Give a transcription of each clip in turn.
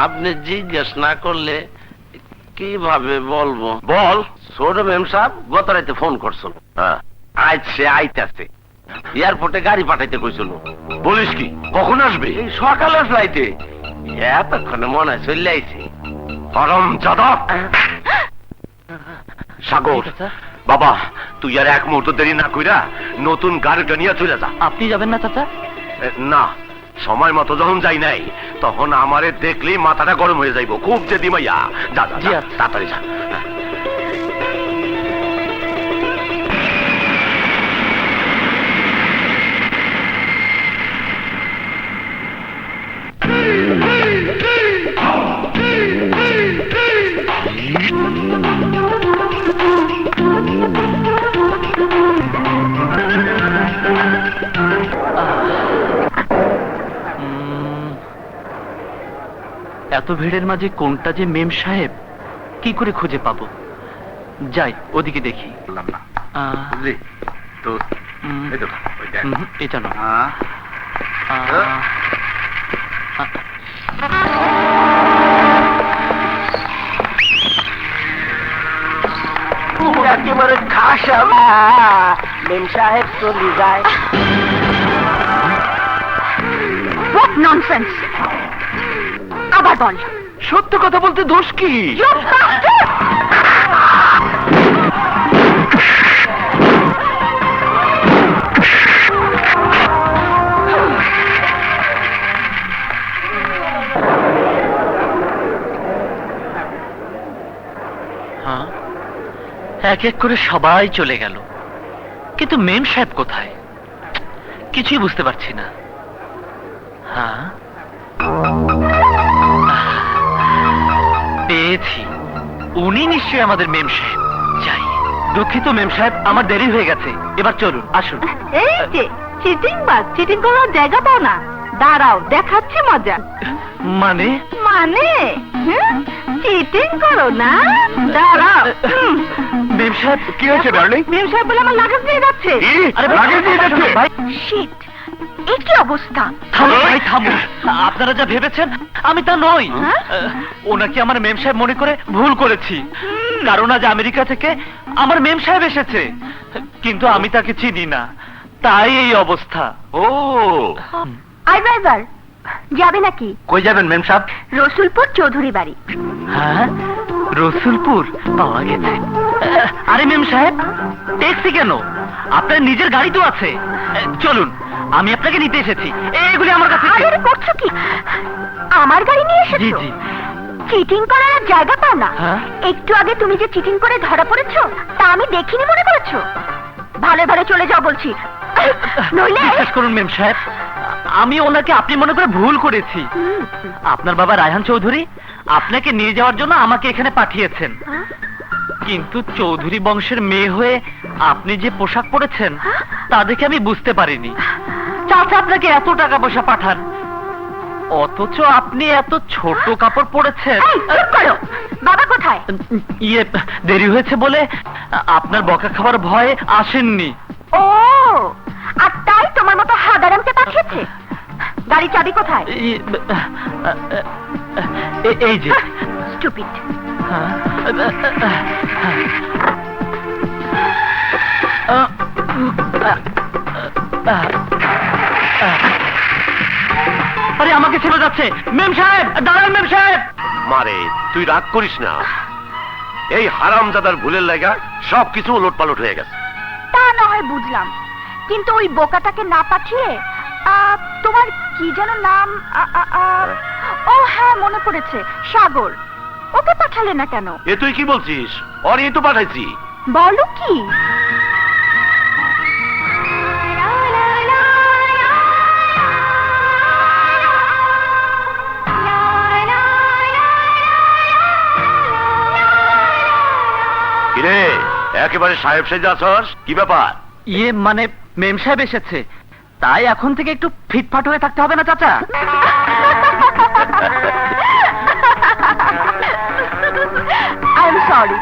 আপনি জিজ্ঞেস না করলে কীভাবে বলব? বল। ছোট মেম সাহেব গত রাতে ফোন করছিল। হ্যাঁ। আজ সে আইতাছে। এয়ারপোর্টে গাড়ি পাঠাইতে কইছিল। বলিস কি কখন আসবে? এই সকালের ফ্লাইটে এতক্ষণে মনে হয় চলে আইছে। আরাম যাদব সাগর বাবা তুই আর এক মুহূর্ত দেরি না কইরা নতুন গাড়িটা নিয়ে চলে যা। আপনি যাবেন না চাচা? না। সময় মতো যখন যাই নাই তখন আমারে দেখলেই মাথাটা গরম হয়ে যাইব। খুব যে দিমাইয়া। যা যা, আচ্ছা। তাড়াতাড়ি যা। এত ভিড়ের মাঝে কোনটা যে মেম সাহেব? কি করে খুঁজে পাবো? যাই ওদিকে দেখি। বললাম না। বুঝলি? তো এই তো, ওই দেখ। এটা না একেবারে খাসামা মেম সাহেব চলে যায়। হোয়াট ননসেন্স আবার বল সত্য কথা বলতে দোষ কি! হ্যাঁ? এক এক করে সবাই চলে গেল। কিন্তু মেম সাহেব কোথায়? কিছুই বুঝতে পারছি না। হ্যাঁ? পেয়েছি উনি নিশ্চয়ই আমাদের মেম সাহেব যাই দুঃখিত মেম সাহেব আমার দেরি হয়ে গেছে এবার চলুন আসুন এই যে চিটিং বাজ চিটিং করার জায়গা পাও না দাঁড়াও দেখাচ্ছি মজা মানে মানে চিটিং করো না দাঁড়াও মেম সাহেব কি হয়েছে ডার্লিং মেম সাহেব বলে আমার লাগেজ নিয়ে যাচ্ছে আরে লাগেজ দিয়ে যাচ্ছে ভাই শিট এ কি অবস্থা? থামো ভাই থামো। আপনারা যা ভেবেছেন আমি তা নই। হ্যাঁ? ওনাকে আমার মেম সাহেব মনে করে ভুল করেছি। কারণ আজ আমেরিকা থেকে আমার মেম সাহেব এসেছে। কিন্তু আমি তাকে চিনি না। তাই এই অবস্থা। ও। আই ড্রাইভার যাবে নাকি? কই যাবেন মেম সাহেব? রসুলপুর চৌধুরী বাড়ি। হ্যাঁ? রসুলপুর? পাওয়া গেছে। আরে মেম সাহেব ট্যাক্সি কেন? আপনার নিজের গাড়ি তো আছে। চলুন। আমি আপনাকে নিতে এসেছি। এইগুলি আমার কাছে আরে আরে, করছ কি? আমার গাড়ি নিয়ে জি এসেছ? জি চিটিং করার আর জায়গা পাও না। হ্যাঁ? একটু আগে তুমি যে চিটিং করে ধরা পড়েছো তা আমি দেখিনি মনে করেছ? ভালো ভালো চলে যাও বলছি। নইলে বিশ্বাস করুন মেম সাহেব আমি ওনাকে আপনি মনে করে ভুল করেছি। হুম। আপনার বাবা রায়হান চৌধুরী আপনাকে নিয়ে যাওয়ার জন্য আমাকে এখানে পাঠিয়েছেন। হ্যাঁ? কিন্তু চৌধুরী বংশের মেয়ে হয়ে আপনি যে পোশাক পরেছেন তা দেখে আমি বুঝতে পারিনি। চাচা আপনাকে এত টাকা পয়সা পাঠান। অথচ আপনি এত ছোট কাপড় পরেছেন। বাবা কোথায়? ইয়ে দেরি হয়েছে বলে আপনার বকা খাবার ভয়ে আসেননি। ও আর তাই তোমার মতো হাদারামকে পাঠিয়েছে? গাড়ি চাবি কোথায়? এই যে। স্টুপিড হ্যাঁ। আরে আমাকে ছেড়ে যাচ্ছে। মেম সাহেব দাঁড়ান মেম সাহেব। মারে তুই রাগ করিস না। এই হারামজাদার ভুলের লাগা সবকিছু উলট পালট হয়ে গেছে। তা না হয় বুঝলাম। কিন্তু ওই বোকাটাকে না পাঠিয়ে আহ, তোমার কি যেন নাম ও হ্যাঁ মনে পড়েছে সাগর। ওকে পাঠালে না কেন? এ তুই কি বলছিস? অরে তো পাঠাইছি। বলো কি? একেবারে সাহেব সেজে আছস? কি ব্যাপার? ইয়ে মানে মেম সাহেব এসেছে। তাই এখন থেকে একটু ফিটফাট হয়ে থাকতে হবে না চাচা? আই এম সরি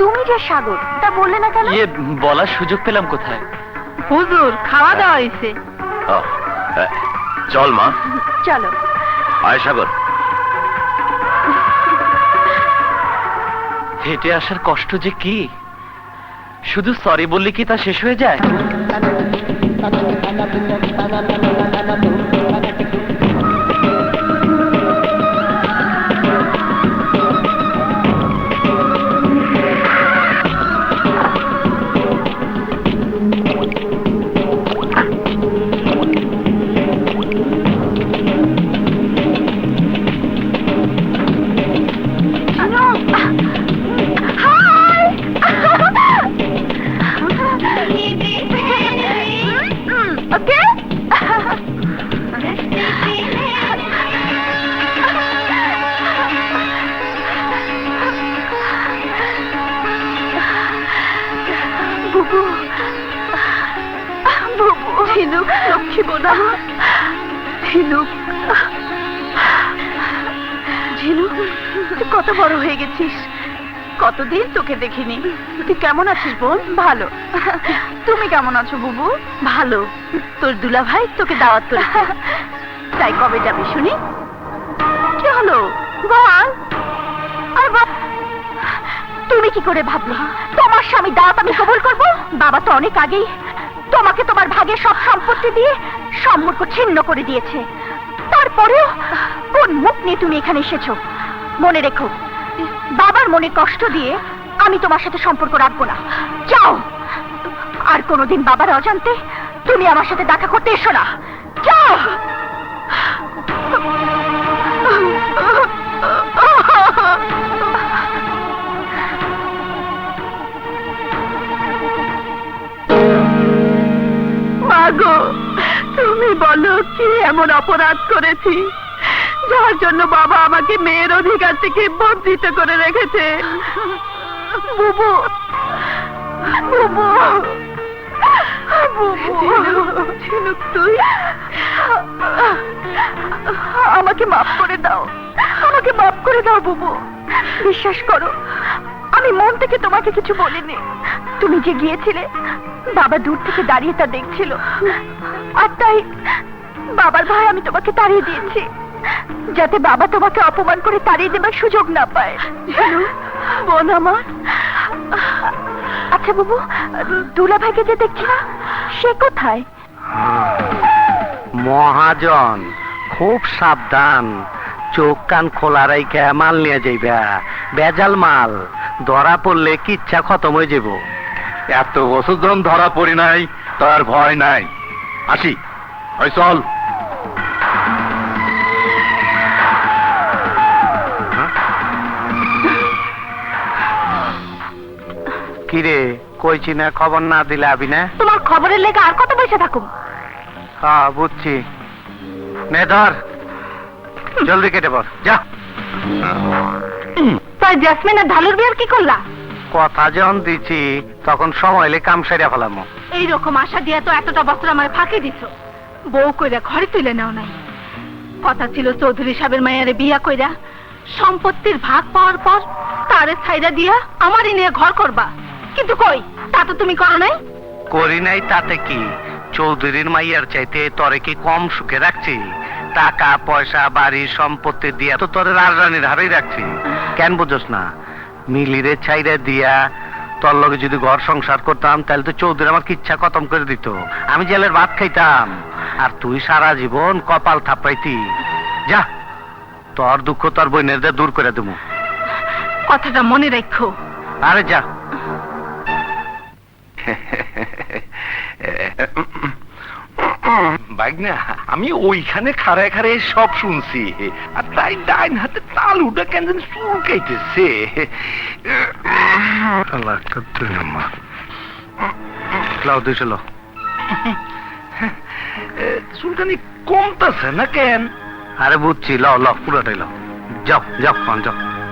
তুমি যে সাগর তা বললে না কেন? ইয়ে বলার সুযোগ পেলাম কোথায়? হুজুর খাওয়া দাওয়া হয়েছে চল মা। চলো। আয় সাগর। হেঁটে আসার কষ্ট যে কি? শুধু সরি বললে কি তা শেষ হয়ে যায়? বুবু। বুবু ঝিনুক লক্ষ্মী বোনা ঝিনুক ঝিনুক কত বড় হয়ে গেছিস? কতদিন তোকে দেখিনি। তুই কেমন আছিস বোন? ভালো। তুমি কেমন আছো বুবু? ভালো। তোর দুলা ভাই তোকে দাওয়াত করেছে। তাই কবে যাবি শুনি? কি হলো? বল। আর তুমি কি করে ভাবলে? তোমার স্বামী দাওয়াত আমি কবুল করব? বাবা তো অনেক আগেই তোমাকে তোমার ভাগে সব সম্পত্তি দিয়ে সম্পর্ক ছিন্ন করে দিয়েছে। তারপরেও কোন মুখ নিয়ে তুমি এখানে এসেছ? মনে রেখো, বাবার মনে কষ্ট দিয়ে আমি তোমার সাথে সম্পর্ক রাখব না। যাও। আর কোনোদিন বাবার অজান্তে তুমি আমার সাথে দেখা করতে এসো না। যাও। মাগো তুমি বলো কি এমন অপরাধ করেছি, যার জন্য বাবা আমাকে মেয়ের অধিকার থেকে বঞ্চিত করে রেখেছে? আমাকে মাফ করে দাও, আমাকে মাফ করে দাও বুবু। বিশ্বাস করো, আমি মন থেকে তোমাকে কিছু বলিনি। তুমি যে গিয়েছিলে বাবা দূর থেকে দাঁড়িয়ে তা দেখছিল। আর তাই বাবার ভাই আমি তোমাকে তাড়িয়ে দিয়েছি যাতে বাবা তোমাকে অপমান করে তাড়িয়ে দেবার সুযোগ না পায়। বোন আমার। আচ্ছা বাবু দুলা ভাইকে যে দেখছি না সে কোথায়? মহাজন খুব সাবধান। চোখ কান খোলা রাইখা মাল নিয়ে যাইবা। বেজাল মাল। ধরা পড়লে কিচ্ছা খতম হয়ে যাব এত বছর ধরুন ধরা পড়ি নাই তার ভয় নাই। আসি। ওই চল। কিরে কইছি না খবর না দিলে আবি না? তোমার খবরের লেগে আর কত পয়সা থাকুম হ্যাঁ বুঝছি। নে ধর। জলদি কেটে পড়। যা। তাই জেসমিন আর ঢালুর বিয়ার কি করলা? কথা যখন দিছি তখন সময় এলে কাম সেরা ফেলামো। এই রকম আশা দিয়া তো এতটা বছর আমার ফাঁকি দিছ। বউ কইরা ঘরে তুলে নেও নাই। কথা ছিল চৌধুরী সাহেবের মায়ের বিয়া কইরা। সম্পত্তির ভাগ পাওয়ার পর তারে ছাইরা দিয়া আমারই নিয়ে ঘর করবা। কিন্তু কই তা তো তুমি করো নাই? করি নাই তাতে কি? চৌধুরীর মাইয়ার চাইতে তরে কি কম সুখে রাখছি? টাকা পয়সা বাড়ি সম্পত্তি দিয়া তো তোরে রাজরানীর হারেই রাখছি। কেন বুঝোস না? মিলিরে ছাইরা দিয়া তোর লগে যদি ঘর সংসার করতাম তাহলে তো চৌধুরী আমার কিচ্ছা খতম করে দিত। আমি জেলের ভাত খাইতাম। আর তুই সারা জীবন কপাল থাপাইতি যা তোর দুঃখ তোর বইনের দূর করে দেবো। কথাটা মনে রাখো। আরে যা। আমি ওইখানে খাড়ায় খাড়ায় সব শুনছি। আর তাই ডাইন হাতে তালুটা কেন যেন চুলকাইতেছে চুলকানি কমতেছে না কেন? আরে বুঝছি, লও লও, পুরাটাই লও। যাও যাও যাও।